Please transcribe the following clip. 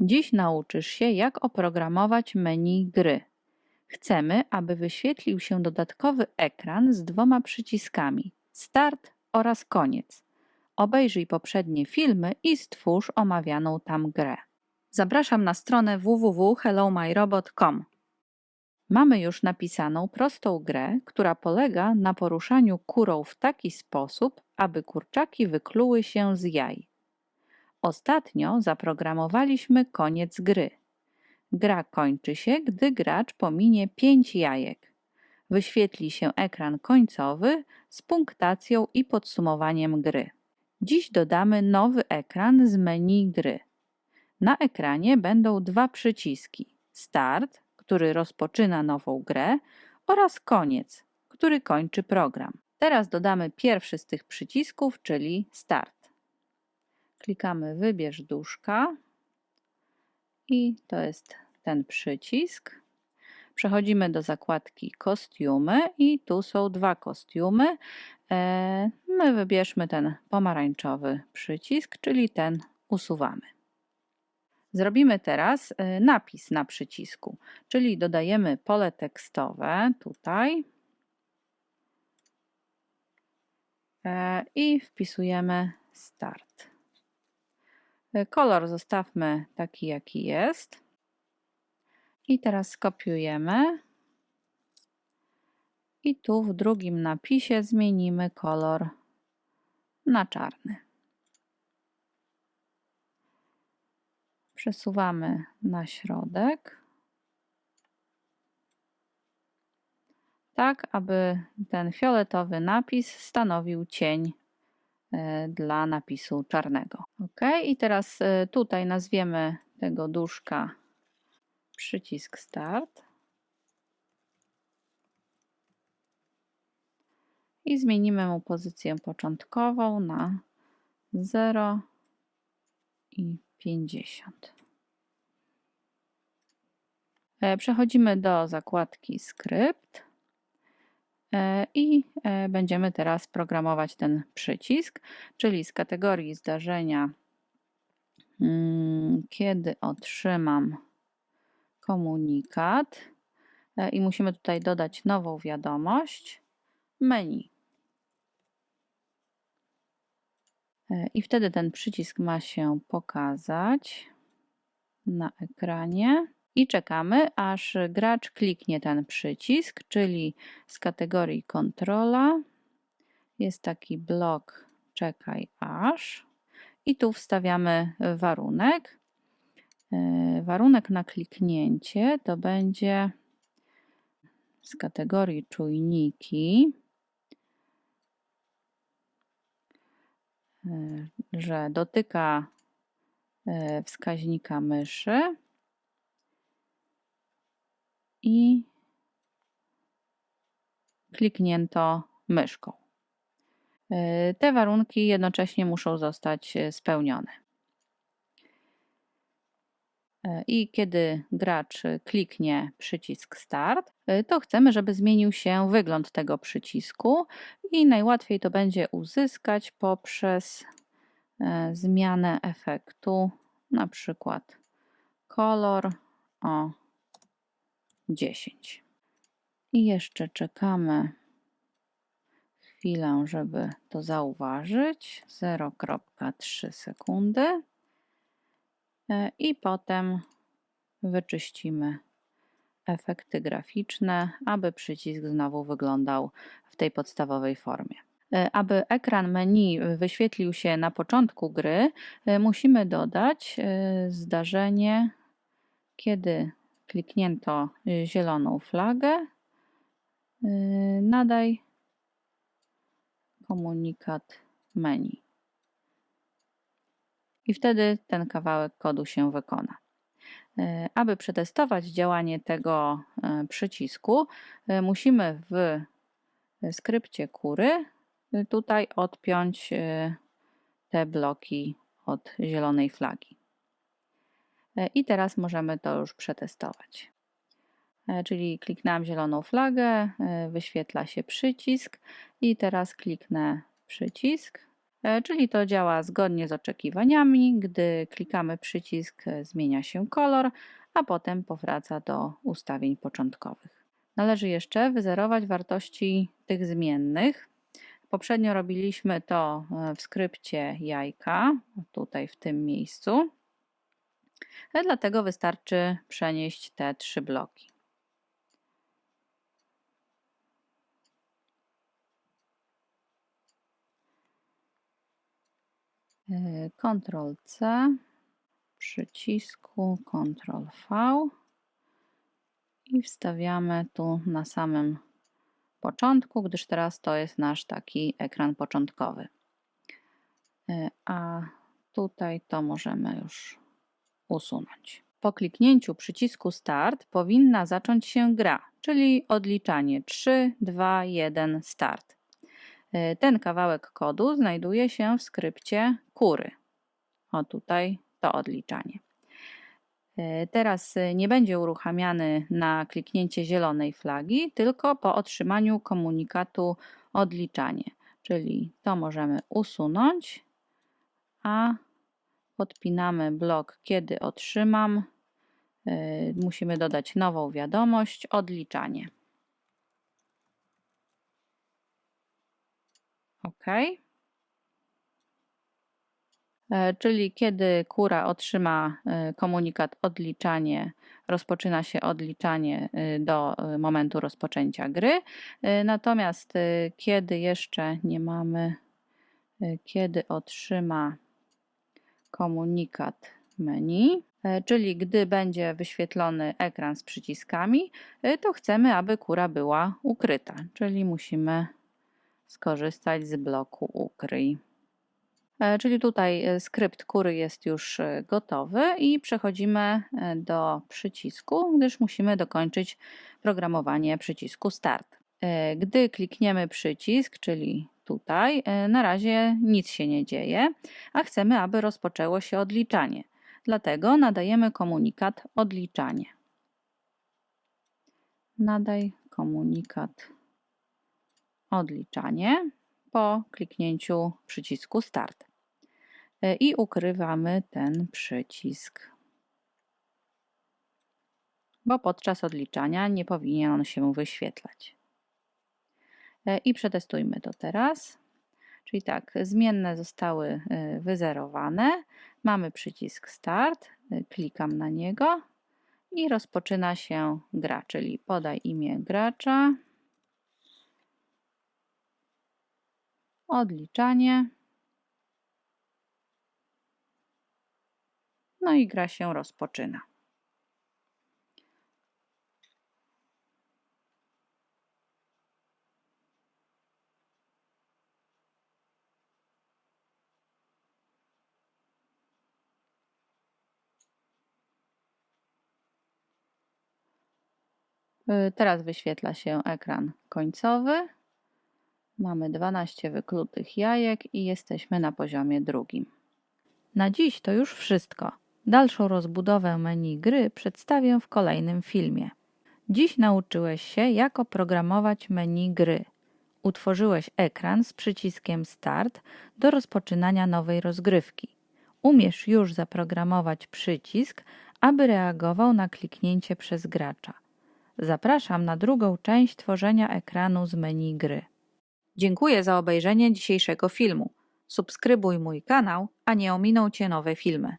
Dziś nauczysz się, jak oprogramować menu gry. Chcemy, aby wyświetlił się dodatkowy ekran z dwoma przyciskami Start oraz Koniec. Obejrzyj poprzednie filmy i stwórz omawianą tam grę. Zapraszam na stronę www.hellomyrobot.com. Mamy już napisaną prostą grę, która polega na poruszaniu kurą w taki sposób, aby kurczaki wykluły się z jaj. Ostatnio zaprogramowaliśmy koniec gry. Gra kończy się, gdy gracz pominie 5 jajek. Wyświetli się ekran końcowy z punktacją i podsumowaniem gry. Dziś dodamy nowy ekran z menu gry. Na ekranie będą dwa przyciski: Start, który rozpoczyna nową grę, oraz Koniec, który kończy program. Teraz dodamy pierwszy z tych przycisków, czyli Start. Klikamy Wybierz duszka i to jest ten przycisk. Przechodzimy do zakładki Kostiumy i tu są dwa kostiumy. E, my wybierzmy ten pomarańczowy przycisk, czyli ten usuwamy. Zrobimy teraz e, napis na przycisku, czyli dodajemy pole tekstowe tutaj e, i wpisujemy start. Kolor zostawmy taki, jaki jest. I teraz skopiujemy. I tu w drugim napisie zmienimy kolor na czarny. Przesuwamy na środek. Tak, aby ten fioletowy napis stanowił cień dla napisu czarnego. OK, i teraz e, tutaj nazwiemy tego duszka przycisk Start i zmienimy mu pozycję początkową na 0 i 50. E, przechodzimy do zakładki Skrypt i e, będziemy teraz programować ten przycisk, czyli z kategorii zdarzenia, mm, kiedy otrzymam komunikat? E, i musimy tutaj dodać nową wiadomość. Menu. E, I wtedy ten przycisk ma się pokazać na ekranie i czekamy, aż gracz kliknie ten przycisk, czyli z kategorii kontrola. Jest taki blok czekaj aż. I tu wstawiamy warunek. E, warunek na kliknięcie to będzie z kategorii czujniki, e, że dotyka e, wskaźnika myszy i kliknięto myszką. Te warunki jednocześnie muszą zostać spełnione. E, I kiedy gracz kliknie przycisk Start, e, to chcemy, żeby zmienił się wygląd tego przycisku i najłatwiej to będzie uzyskać poprzez e, zmianę efektu, na przykład kolor o 10. I jeszcze czekamy chwilę, żeby to zauważyć. 0,3 sekundy. E, i potem wyczyścimy efekty graficzne, aby przycisk znowu wyglądał w tej podstawowej formie. E, aby ekran menu wyświetlił się na początku gry, e, musimy dodać zdarzenie, kiedy kliknięto zieloną flagę, nadaj komunikat menu i wtedy ten kawałek kodu się wykona. E, aby przetestować działanie tego przycisku, musimy w skrypcie kury tutaj odpiąć te bloki od zielonej flagi. I teraz możemy to już przetestować. Czyli kliknąłem zieloną flagę, wyświetla się przycisk i teraz kliknę przycisk E, Czyli to działa zgodnie z oczekiwaniami. Gdy klikamy przycisk, e, zmienia się kolor, a potem powraca do ustawień początkowych. Należy jeszcze wyzerować wartości tych zmiennych. Poprzednio robiliśmy to e, w skrypcie jajka, tutaj w tym miejscu. Dlatego wystarczy przenieść te trzy bloki. Ctrl C, przycisku Ctrl V i wstawiamy tu na samym początku, gdyż teraz to jest nasz taki ekran początkowy. E, A tutaj to możemy już usunąć. Po kliknięciu przycisku Start powinna zacząć się gra, czyli odliczanie 3, 2, 1, Start. E, Ten kawałek kodu znajduje się w skrypcie kury. O tutaj to odliczanie. E, Teraz nie będzie uruchamiany na kliknięcie zielonej flagi, tylko po otrzymaniu komunikatu odliczanie. Czyli to możemy usunąć, a podpinamy blok kiedy otrzymam. E, Musimy dodać nową wiadomość odliczanie. OK. E, Czyli kiedy kura otrzyma e, komunikat odliczanie, rozpoczyna się odliczanie do momentu rozpoczęcia gry. Natomiast kiedy jeszcze nie mamy, kiedy otrzyma komunikat menu, e, czyli gdy będzie wyświetlony ekran z przyciskami, e, to chcemy, aby kura była ukryta, czyli musimy skorzystać z bloku ukryj. E, Czyli tutaj skrypt kury jest już gotowy i przechodzimy do przycisku, gdyż musimy dokończyć programowanie przycisku Start. Gdy klikniemy przycisk, czyli tutaj, e, na razie nic się nie dzieje, a chcemy, aby rozpoczęło się odliczanie. Dlatego nadajemy komunikat odliczanie. Nadaj komunikat odliczanie po kliknięciu przycisku Start. E, I ukrywamy ten przycisk. Bo podczas odliczania nie powinien on się wyświetlać. E, I przetestujmy to teraz. Czyli tak, zmienne zostały e, wyzerowane. Mamy przycisk Start, e, klikam na niego i rozpoczyna się gra, czyli podaj imię gracza, odliczanie. No i gra się rozpoczyna. Teraz wyświetla się ekran końcowy. Mamy 12 wyklutych jajek i jesteśmy na poziomie drugim. Na dziś to już wszystko. Dalszą rozbudowę menu gry przedstawię w kolejnym filmie. Dziś nauczyłeś się, jak oprogramować menu gry. Utworzyłeś ekran z przyciskiem Start do rozpoczynania nowej rozgrywki. Umiesz już zaprogramować przycisk, aby reagował na kliknięcie przez gracza. Zapraszam na drugą część tworzenia ekranu z menu gry. Dziękuję za obejrzenie dzisiejszego filmu. Subskrybuj mój kanał, a nie ominą Cię nowe filmy.